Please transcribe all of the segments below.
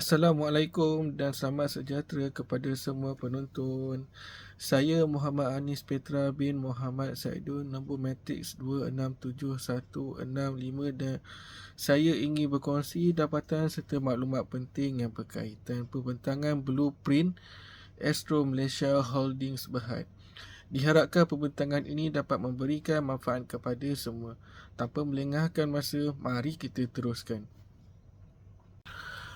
Assalamualaikum dan selamat sejahtera kepada semua penonton. Saya Muhammad Anis Petra bin Muhammad Saidun nombor matrix 267165 dan saya ingin berkongsi dapatan serta maklumat penting yang berkaitan pembentangan blueprint Astro Malaysia Holdings Berhad. Diharapkan pembentangan ini dapat memberikan manfaat kepada semua. Tanpa melengahkan masa, mari kita teruskan.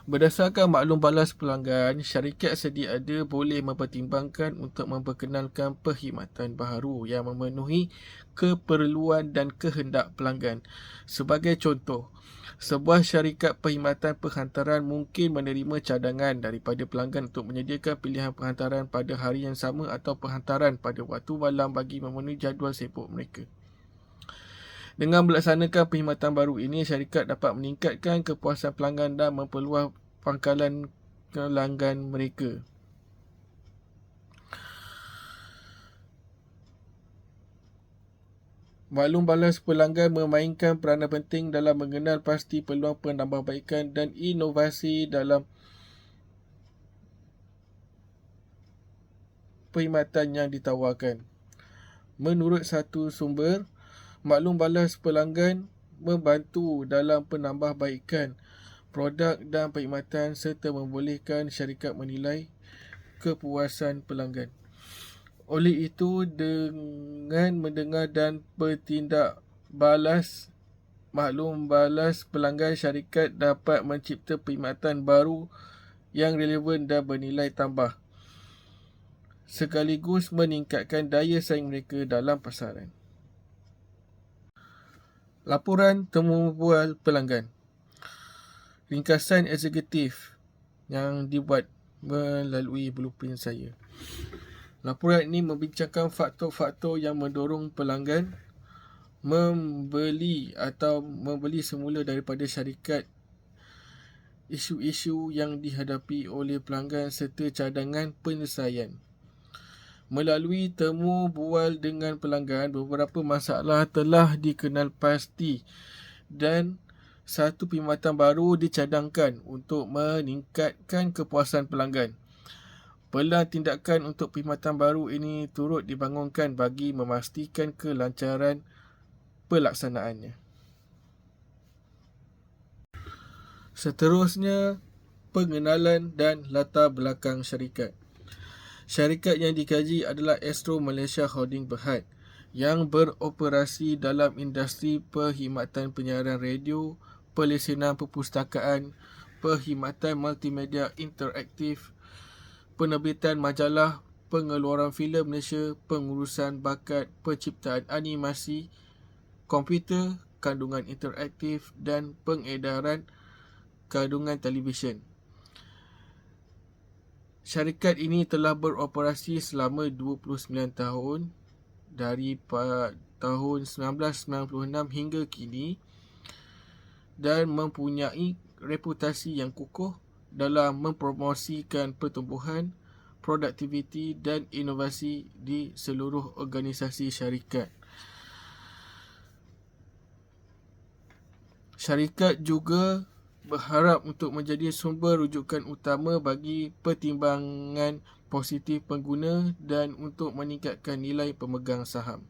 Berdasarkan maklum balas pelanggan, syarikat sedia ada boleh mempertimbangkan untuk memperkenalkan perkhidmatan baharu yang memenuhi keperluan dan kehendak pelanggan. Sebagai contoh, sebuah syarikat perkhidmatan penghantaran mungkin menerima cadangan daripada pelanggan untuk menyediakan pilihan penghantaran pada hari yang sama atau penghantaran pada waktu malam bagi memenuhi jadual sibuk mereka. Dengan melaksanakan perkhidmatan baru ini, syarikat dapat meningkatkan kepuasan pelanggan dan memperluas pangkalan pelanggan mereka. Maklum balas pelanggan memainkan peranan penting dalam mengenal pasti peluang penambahbaikan dan inovasi dalam perkhidmatan yang ditawarkan. Menurut satu sumber, maklum balas pelanggan membantu dalam penambahbaikan produk dan perkhidmatan serta membolehkan syarikat menilai kepuasan pelanggan. Oleh itu, dengan mendengar dan bertindak balas maklum balas pelanggan syarikat dapat mencipta perkhidmatan baru yang relevan dan bernilai tambah sekaligus meningkatkan daya saing mereka dalam pasaran. Laporan temu bual pelanggan. Ringkasan eksekutif yang dibuat melalui blueprint saya. Laporan ini membincangkan faktor-faktor yang mendorong pelanggan membeli atau membeli semula daripada syarikat isu-isu yang dihadapi oleh pelanggan serta cadangan penyelesaian. Melalui temu bual dengan pelanggan, beberapa masalah telah dikenal pasti dan satu perkhidmatan baru dicadangkan untuk meningkatkan kepuasan pelanggan. Pelan tindakan untuk perkhidmatan baru ini turut dibangunkan bagi memastikan kelancaran pelaksanaannya. Seterusnya, pengenalan dan latar belakang syarikat. Syarikat yang dikaji adalah Astro Malaysia Holding Berhad yang beroperasi dalam industri perkhidmatan penyiaran radio, pelesenan perpustakaan, perkhidmatan multimedia interaktif, penerbitan majalah, pengeluaran filem Malaysia, pengurusan bakat, penciptaan animasi, komputer, kandungan interaktif dan pengedaran kandungan televisyen. Syarikat ini telah beroperasi selama 29 tahun dari tahun 1996 hingga kini dan mempunyai reputasi yang kukuh dalam mempromosikan pertumbuhan, produktiviti dan inovasi di seluruh organisasi syarikat. Syarikat juga berharap untuk menjadi sumber rujukan utama bagi pertimbangan positif pengguna dan untuk meningkatkan nilai pemegang saham.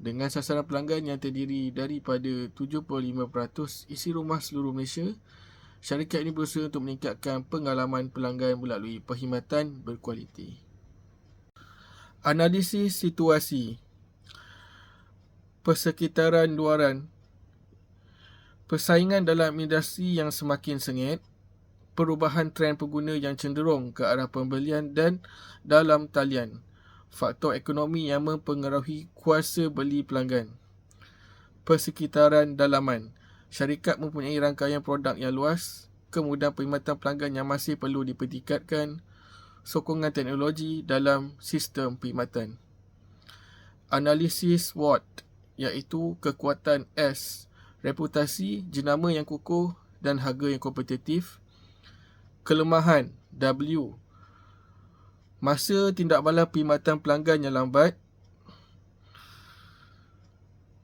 Dengan sasaran pelanggan yang terdiri daripada 75% isi rumah seluruh Malaysia, syarikat ini berusaha untuk meningkatkan pengalaman pelanggan melalui perkhidmatan berkualiti. Analisis situasi Persekitaran luaran persaingan dalam industri yang semakin sengit, perubahan trend pengguna yang cenderung ke arah pembelian dan dalam talian, faktor ekonomi yang mempengaruhi kuasa beli pelanggan. Persekitaran dalaman, syarikat mempunyai rangkaian produk yang luas, kemudahan perkhidmatan pelanggan yang masih perlu dipertingkatkan, sokongan teknologi dalam sistem perkhidmatan. Analisis SWOT iaitu kekuatan S reputasi, jenama yang kukuh dan harga yang kompetitif. Kelemahan W. Masa tindak balas perkhidmatan pelanggan yang lambat.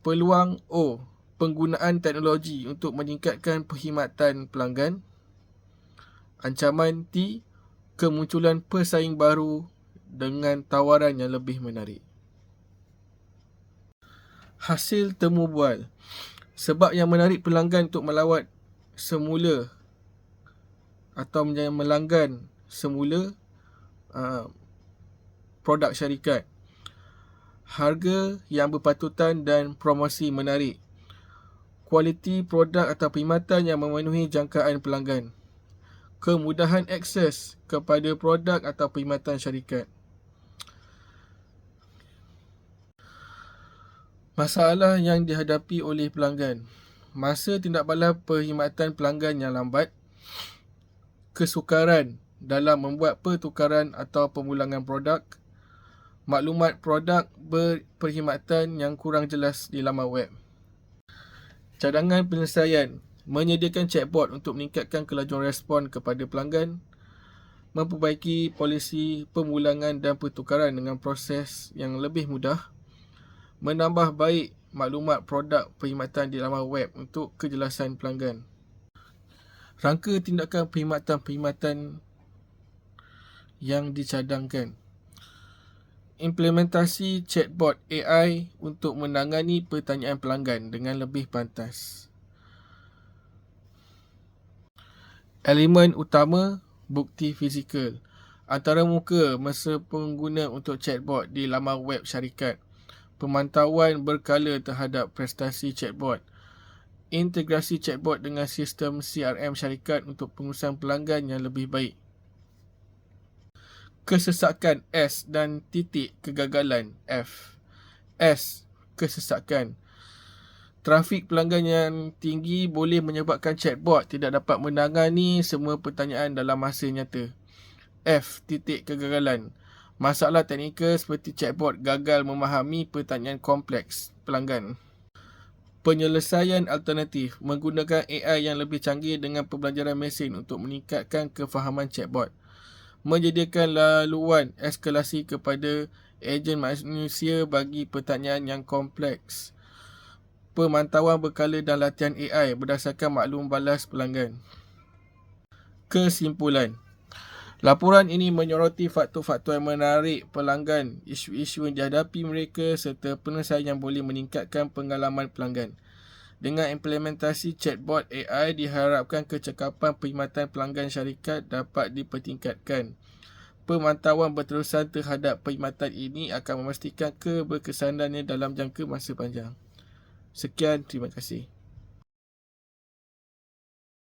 Peluang O. Penggunaan teknologi untuk meningkatkan perkhidmatan pelanggan. Ancaman T. Kemunculan pesaing baru dengan tawaran yang lebih menarik. Hasil temu bual. Sebab yang menarik pelanggan untuk melawat semula atau melanggan semula uh, produk syarikat. Harga yang berpatutan dan promosi menarik. Kualiti produk atau perkhidmatan yang memenuhi jangkaan pelanggan. Kemudahan akses kepada produk atau perkhidmatan syarikat. Masalah yang dihadapi oleh pelanggan. Masa tindak balas perkhidmatan pelanggan yang lambat. Kesukaran dalam membuat pertukaran atau pemulangan produk. Maklumat produk berperkhidmatan yang kurang jelas di laman web. Cadangan penyelesaian. Menyediakan chatbot untuk meningkatkan kelajuan respon kepada pelanggan. Memperbaiki polisi pemulangan dan pertukaran dengan proses yang lebih mudah menambah baik maklumat produk perkhidmatan di laman web untuk kejelasan pelanggan. Rangka tindakan perkhidmatan-perkhidmatan yang dicadangkan. Implementasi chatbot AI untuk menangani pertanyaan pelanggan dengan lebih pantas. Elemen utama bukti fizikal antara muka masa pengguna untuk chatbot di laman web syarikat pemantauan berkala terhadap prestasi chatbot, integrasi chatbot dengan sistem CRM syarikat untuk pengurusan pelanggan yang lebih baik. Kesesakan S dan titik kegagalan F. S. Kesesakan. Trafik pelanggan yang tinggi boleh menyebabkan chatbot tidak dapat menangani semua pertanyaan dalam masa nyata. F. Titik kegagalan. Masalah teknikal seperti chatbot gagal memahami pertanyaan kompleks pelanggan. Penyelesaian alternatif menggunakan AI yang lebih canggih dengan pembelajaran mesin untuk meningkatkan kefahaman chatbot. Menyediakan laluan eskalasi kepada ejen manusia bagi pertanyaan yang kompleks. Pemantauan berkala dan latihan AI berdasarkan maklum balas pelanggan. Kesimpulan Laporan ini menyoroti faktor-faktor yang menarik pelanggan, isu-isu yang dihadapi mereka serta penyelesaian yang boleh meningkatkan pengalaman pelanggan. Dengan implementasi chatbot AI, diharapkan kecekapan perkhidmatan pelanggan syarikat dapat dipertingkatkan. Pemantauan berterusan terhadap perkhidmatan ini akan memastikan keberkesanannya dalam jangka masa panjang. Sekian, terima kasih.